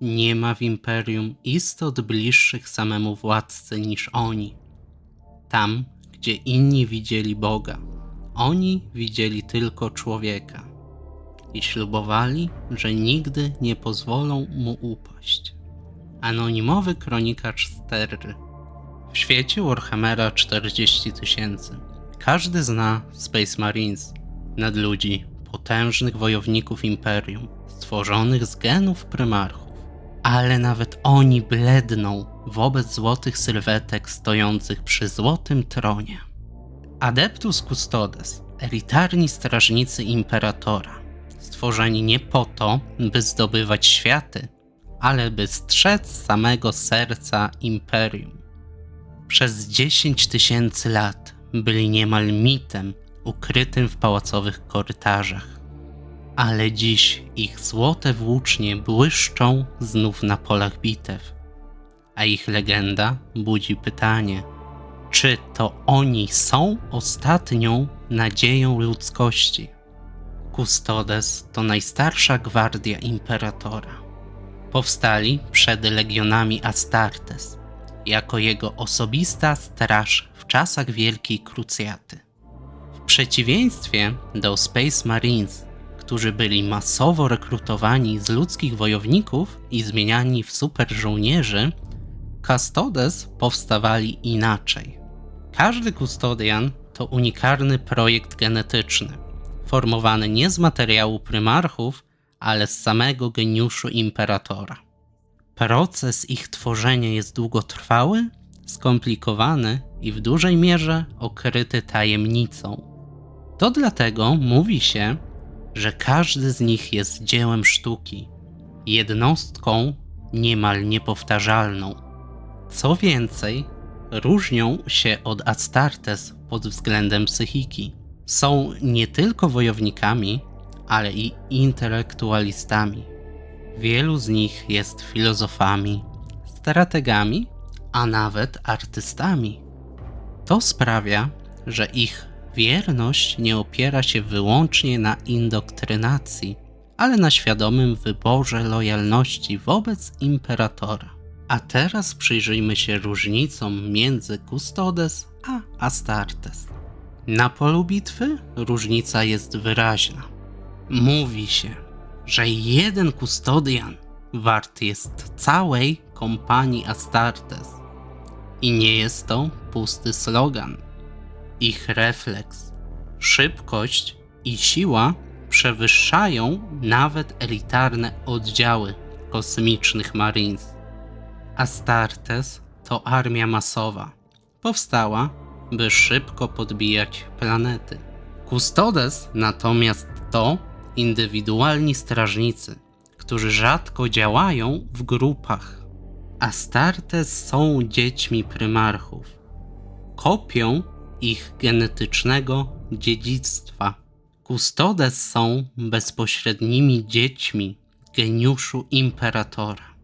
Nie ma w imperium istot bliższych samemu władcy niż oni. Tam, gdzie inni widzieli Boga, oni widzieli tylko człowieka i ślubowali, że nigdy nie pozwolą mu upaść. Anonimowy kronikarz Sterry. W świecie Warhammera 40 tysięcy każdy zna Space Marines, nadludzi, potężnych wojowników Imperium, stworzonych z genów prymarchów. Ale nawet oni bledną wobec złotych sylwetek stojących przy złotym tronie. Adeptus Custodes, elitarni strażnicy Imperatora, stworzeni nie po to, by zdobywać światy, ale by strzec samego serca Imperium. Przez 10 tysięcy lat byli niemal mitem ukrytym w pałacowych korytarzach. Ale dziś ich złote włócznie błyszczą znów na polach bitew, a ich legenda budzi pytanie, czy to oni są ostatnią nadzieją ludzkości? Custodes to najstarsza gwardia imperatora. Powstali przed legionami Astartes, jako jego osobista straż w czasach Wielkiej Krucjaty. W przeciwieństwie do Space Marines, którzy byli masowo rekrutowani z ludzkich wojowników i zmieniani w super żołnierzy, Custodes powstawali inaczej. Każdy Custodian to unikarny projekt genetyczny, formowany nie z materiału prymarchów, ale z samego geniuszu imperatora. Proces ich tworzenia jest długotrwały, skomplikowany i w dużej mierze okryty tajemnicą. To dlatego mówi się, że każdy z nich jest dziełem sztuki, jednostką niemal niepowtarzalną. Co więcej, różnią się od Astartes pod względem psychiki. Są nie tylko wojownikami, ale i intelektualistami. Wielu z nich jest filozofami, strategami, a nawet artystami. To sprawia, że ich wierność nie opiera się wyłącznie na indoktrynacji, ale na świadomym wyborze lojalności wobec imperatora. A teraz przyjrzyjmy się różnicom między Custodes a Astartes. Na polu bitwy różnica jest wyraźna. Mówi się, że jeden kustodian wart jest całej kompanii Astartes. I nie jest to pusty slogan. Ich refleks, szybkość i siła przewyższają nawet elitarne oddziały kosmicznych Marines. Astartes to armia masowa. Powstała, by szybko podbijać planety. Custodes natomiast to indywidualni strażnicy, którzy rzadko działają w grupach. Astartes są dziećmi prymarchów, kopią ich genetycznego dziedzictwa. Custodes są bezpośrednimi dziećmi geniuszu imperatora.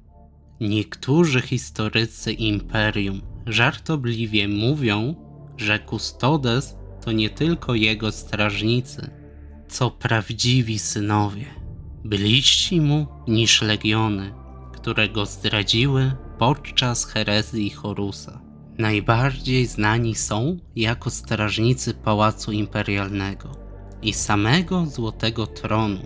Niektórzy historycy imperium żartobliwie mówią, że Custodes to nie tylko jego strażnicy, co prawdziwi synowie, bliżsi mu niż legiony, które go zdradziły podczas herezji Horusa. Najbardziej znani są jako strażnicy Pałacu Imperialnego i samego Złotego Tronu,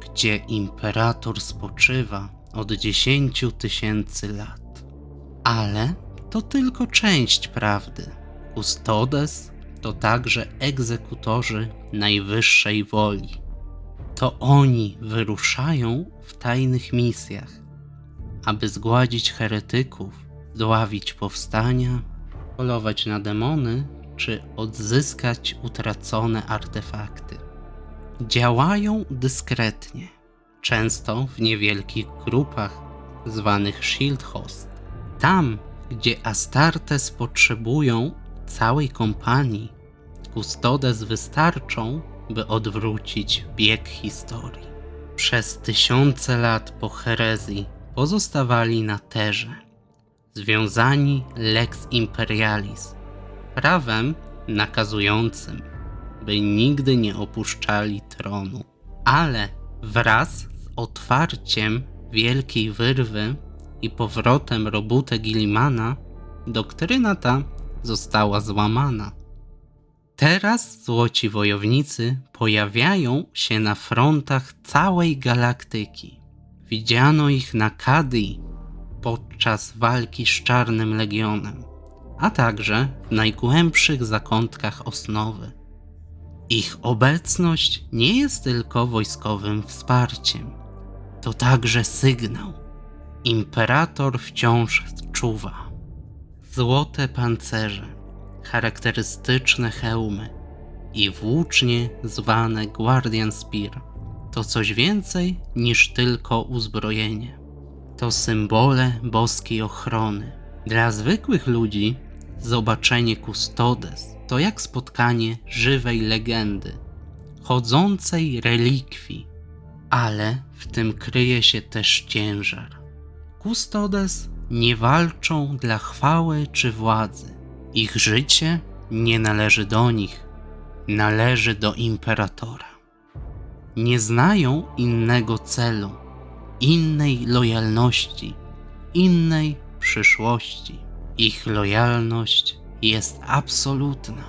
gdzie imperator spoczywa od dziesięciu tysięcy lat. Ale to tylko część prawdy. Custodes to także egzekutorzy najwyższej woli. To oni wyruszają w tajnych misjach, aby zgładzić heretyków, dławić powstania, polować na demony czy odzyskać utracone artefakty. Działają dyskretnie, często w niewielkich grupach zwanych Shield Host. Tam, gdzie Astartes potrzebują całej kompanii, Custodes wystarczą, by odwrócić bieg historii. Przez tysiące lat po herezji pozostawali na terze, związani lex imperialis, prawem nakazującym, by nigdy nie opuszczali tronu. Ale wraz z otwarciem wielkiej wyrwy i powrotem Robute Gillimana, doktryna ta została złamana. Teraz złoci wojownicy pojawiają się na frontach całej galaktyki. Widziano ich na Kadii podczas walki z Czarnym Legionem, a także w najgłębszych zakątkach osnowy. Ich obecność nie jest tylko wojskowym wsparciem, to także sygnał. Imperator wciąż czuwa. Złote pancerze, charakterystyczne hełmy i włócznie zwane Guardian Spear to coś więcej niż tylko uzbrojenie. To symbole boskiej ochrony. Dla zwykłych ludzi zobaczenie Custodes to jak spotkanie żywej legendy, chodzącej relikwii, ale w tym kryje się też ciężar. Custodes nie walczą dla chwały czy władzy. Ich życie nie należy do nich, należy do imperatora. Nie znają innego celu, innej lojalności, innej przyszłości. Ich lojalność jest absolutna.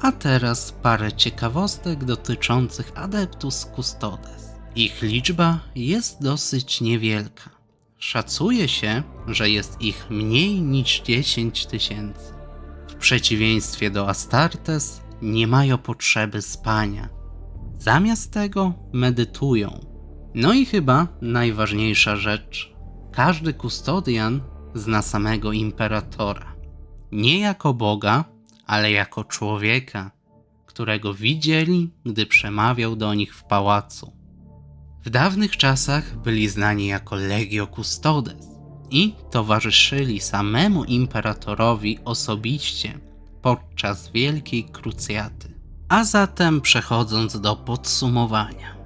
A teraz parę ciekawostek dotyczących Adeptus Custodes. Ich liczba jest dosyć niewielka. Szacuje się, że jest ich mniej niż 10 tysięcy. W przeciwieństwie do Astartes nie mają potrzeby spania. Zamiast tego medytują. No i chyba najważniejsza rzecz. Każdy kustodian zna samego imperatora. Nie jako Boga, ale jako człowieka, którego widzieli, gdy przemawiał do nich w pałacu. W dawnych czasach byli znani jako Legio Custodes i towarzyszyli samemu imperatorowi osobiście podczas Wielkiej Krucjaty. A zatem przechodząc do podsumowania.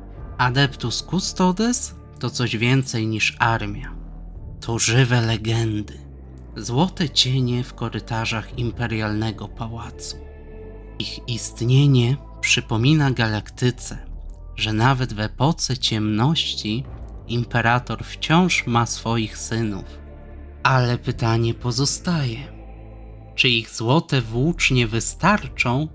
Adeptus Custodes to coś więcej niż armia. To żywe legendy, złote cienie w korytarzach imperialnego pałacu. Ich istnienie przypomina galaktyce, że nawet w epoce ciemności imperator wciąż ma swoich synów. Ale pytanie pozostaje: czy ich złote włócznie wystarczą,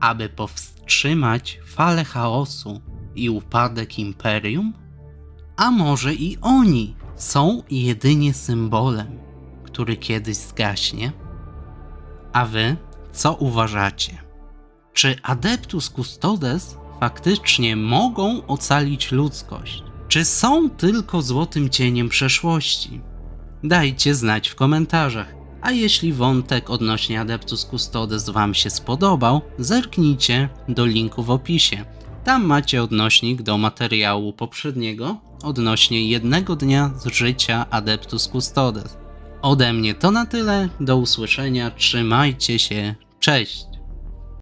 aby powstrzymać falę chaosu i upadek imperium? A może i oni są jedynie symbolem, który kiedyś zgaśnie? A wy co uważacie? Czy Adeptus Custodes faktycznie mogą ocalić ludzkość? Czy są tylko złotym cieniem przeszłości? Dajcie znać w komentarzach. A jeśli wątek odnośnie Adeptus Custodes Wam się spodobał, zerknijcie do linku w opisie. Tam macie odnośnik do materiału poprzedniego odnośnie jednego dnia z życia Adeptus Custodes. Ode mnie to na tyle, do usłyszenia, trzymajcie się, cześć!